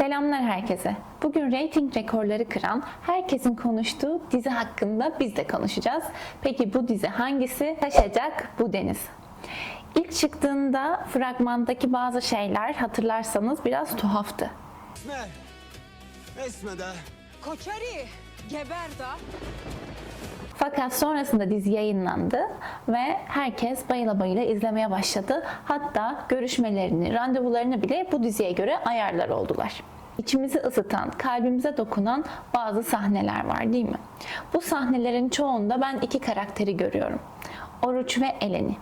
Selamlar herkese. Bugün reyting rekorları kıran, herkesin konuştuğu dizi hakkında biz de konuşacağız. Peki bu dizi hangisi? Taşacak bu deniz. İlk çıktığında fragmandaki bazı şeyler hatırlarsanız biraz tuhaftı. Esme. Esme de. Koçeri, geber da. Fakat sonrasında dizi yayınlandı ve herkes bayıla bayıla izlemeye başladı. Hatta görüşmelerini, randevularını bile bu diziye göre ayarlar oldular. İçimizi ısıtan, kalbimize dokunan bazı sahneler var değil mi? Bu sahnelerin çoğunda ben iki karakteri görüyorum. Oruç ve Eleni.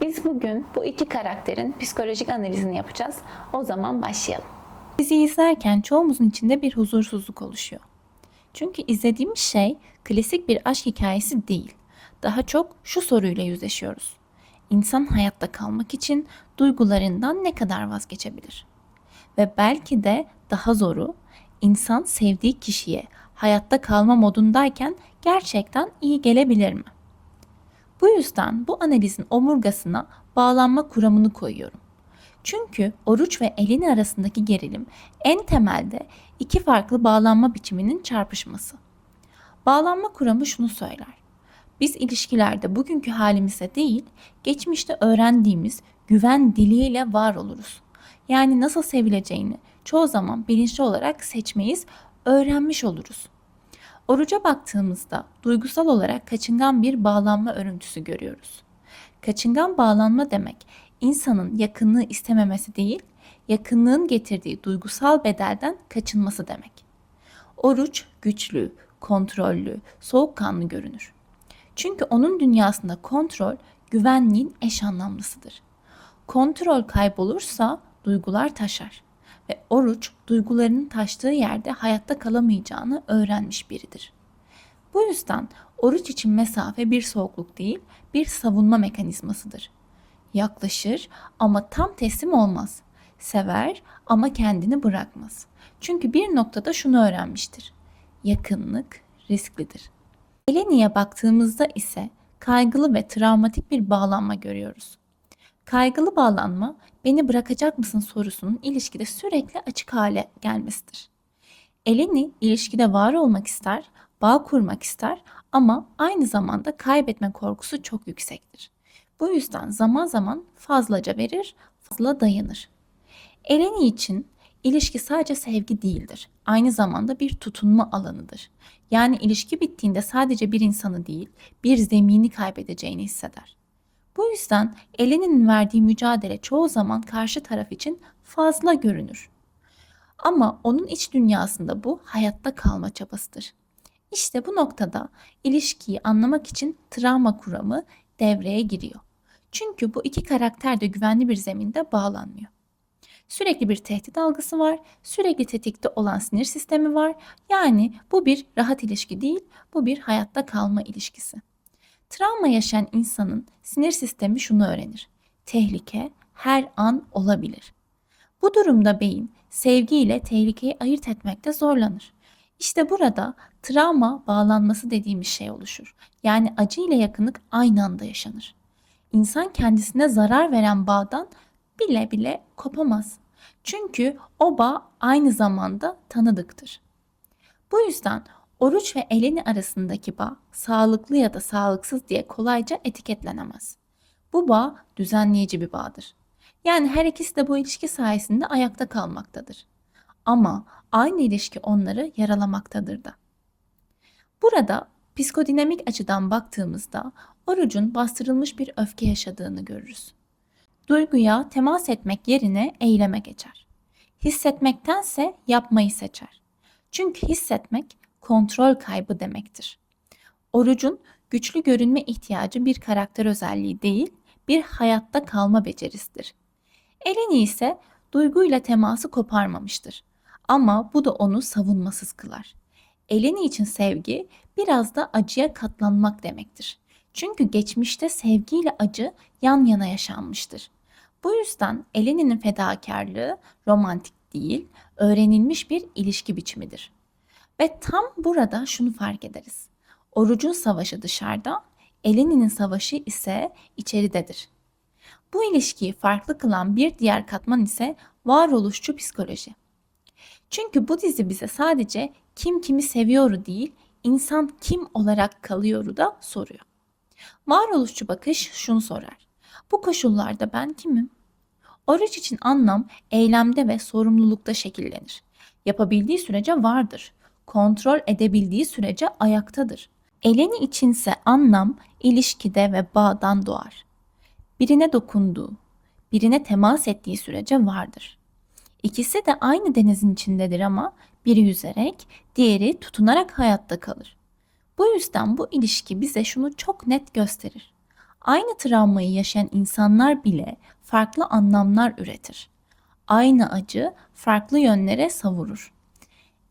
Biz bugün bu iki karakterin psikolojik analizini yapacağız. O zaman başlayalım. Diziyi izlerken çoğumuzun içinde bir huzursuzluk oluşuyor. Çünkü izlediğimiz şey klasik bir aşk hikayesi değil. Daha çok şu soruyla yüzleşiyoruz. İnsan hayatta kalmak için duygularından ne kadar vazgeçebilir? Ve belki de daha zoru, insan sevdiği kişiye hayatta kalma modundayken gerçekten iyi gelebilir mi? Bu yüzden bu analizin omurgasına bağlanma kuramını koyuyorum. Çünkü oruç ve elini arasındaki gerilim en temelde iki farklı bağlanma biçiminin çarpışması. Bağlanma kuramı şunu söyler. Biz ilişkilerde bugünkü halimize değil, geçmişte öğrendiğimiz güven diliyle var oluruz. Yani nasıl sevileceğini çoğu zaman bilinçli olarak seçmeyiz, öğrenmiş oluruz. Oruca baktığımızda duygusal olarak kaçıngan bir bağlanma örüntüsü görüyoruz. Kaçıngan bağlanma demek insanın yakınlığı istememesi değil, yakınlığın getirdiği duygusal bedelden kaçınması demek. Oruç güçlü, kontrollü, soğukkanlı görünür. Çünkü onun dünyasında kontrol güvenliğin eş anlamlısıdır. Kontrol kaybolursa duygular taşar ve oruç duygularının taştığı yerde hayatta kalamayacağını öğrenmiş biridir. Bu yüzden oruç için mesafe bir soğukluk değil, bir savunma mekanizmasıdır. Yaklaşır ama tam teslim olmaz. Sever ama kendini bırakmaz. Çünkü bir noktada şunu öğrenmiştir. Yakınlık risklidir. Eleni'ye baktığımızda ise kaygılı ve travmatik bir bağlanma görüyoruz. Kaygılı bağlanma beni bırakacak mısın sorusunun ilişkide sürekli açık hale gelmesidir. Eleni ilişkide var olmak ister, bağ kurmak ister ama aynı zamanda kaybetme korkusu çok yüksektir. Bu yüzden zaman zaman fazlaca verir, fazla dayanır. Eleni için ilişki sadece sevgi değildir. Aynı zamanda bir tutunma alanıdır. Yani ilişki bittiğinde sadece bir insanı değil, bir zemini kaybedeceğini hisseder. Bu yüzden Eleni'nin verdiği mücadele çoğu zaman karşı taraf için fazla görünür. Ama onun iç dünyasında bu hayatta kalma çabasıdır. İşte bu noktada ilişkiyi anlamak için travma kuramı devreye giriyor. Çünkü bu iki karakter de güvenli bir zeminde bağlanmıyor. Sürekli bir tehdit algısı var, sürekli tetikte olan sinir sistemi var. Yani bu bir rahat ilişki değil, bu bir hayatta kalma ilişkisi. Travma yaşayan insanın sinir sistemi şunu öğrenir. Tehlike her an olabilir. Bu durumda beyin sevgi ile tehlikeyi ayırt etmekte zorlanır. İşte burada travma bağlanması dediğimiz şey oluşur. Yani acı ile yakınlık aynı anda yaşanır. İnsan kendisine zarar veren bağdan bile bile kopamaz. Çünkü o bağ aynı zamanda tanıdıktır. Bu yüzden oruç ve eleni arasındaki bağ sağlıklı ya da sağlıksız diye kolayca etiketlenemez. Bu bağ düzenleyici bir bağdır. Yani her ikisi de bu ilişki sayesinde ayakta kalmaktadır. Ama aynı ilişki onları yaralamaktadır da. Burada psikodinamik açıdan baktığımızda orucun bastırılmış bir öfke yaşadığını görürüz. Duyguya temas etmek yerine eyleme geçer. Hissetmektense yapmayı seçer. Çünkü hissetmek kontrol kaybı demektir. Orucun güçlü görünme ihtiyacı bir karakter özelliği değil, bir hayatta kalma becerisidir. Eleni ise duyguyla teması koparmamıştır. Ama bu da onu savunmasız kılar. Eleni için sevgi biraz da acıya katlanmak demektir. Çünkü geçmişte sevgiyle acı yan yana yaşanmıştır. Bu yüzden Eleni'nin fedakarlığı romantik değil, öğrenilmiş bir ilişki biçimidir. Ve tam burada şunu fark ederiz. Orucun savaşı dışarıda, Eleni'nin savaşı ise içeridedir. Bu ilişkiyi farklı kılan bir diğer katman ise varoluşçu psikoloji. Çünkü bu dizi bize sadece kim kimi seviyoru değil, insan kim olarak kalıyoru da soruyor. Varoluşçu bakış şunu sorar. Bu koşullarda ben kimim? Oruç için anlam eylemde ve sorumlulukta şekillenir. Yapabildiği sürece vardır. Kontrol edebildiği sürece ayaktadır. Eleni içinse anlam ilişkide ve bağdan doğar. Birine dokunduğu, birine temas ettiği sürece vardır. İkisi de aynı denizin içindedir ama biri yüzerek, diğeri tutunarak hayatta kalır. Bu yüzden bu ilişki bize şunu çok net gösterir. Aynı travmayı yaşayan insanlar bile farklı anlamlar üretir. Aynı acı farklı yönlere savurur.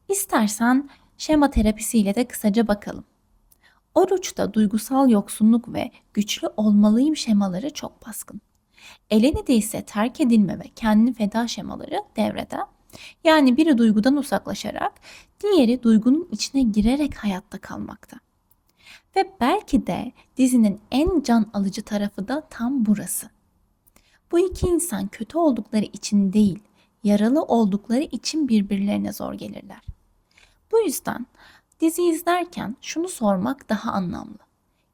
İstersen şema terapisiyle de kısaca bakalım. Oruçta duygusal yoksunluk ve güçlü olmalıyım şemaları çok baskın. Eleni'de ise terk edilme ve kendini feda şemaları devrede. Yani biri duygudan uzaklaşarak, diğeri duygunun içine girerek hayatta kalmakta. Ve belki de dizinin en can alıcı tarafı da tam burası. Bu iki insan kötü oldukları için değil, yaralı oldukları için birbirlerine zor gelirler. Bu yüzden dizi izlerken şunu sormak daha anlamlı.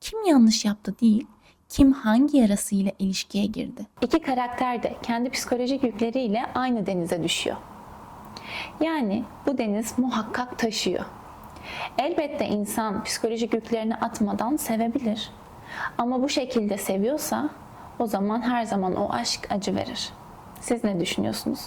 Kim yanlış yaptı değil, kim hangi yarasıyla ilişkiye girdi? İki karakter de kendi psikolojik yükleriyle aynı denize düşüyor. Yani bu deniz muhakkak taşıyor. Elbette insan psikolojik yüklerini atmadan sevebilir. Ama bu şekilde seviyorsa o zaman her zaman o aşk acı verir. Siz ne düşünüyorsunuz?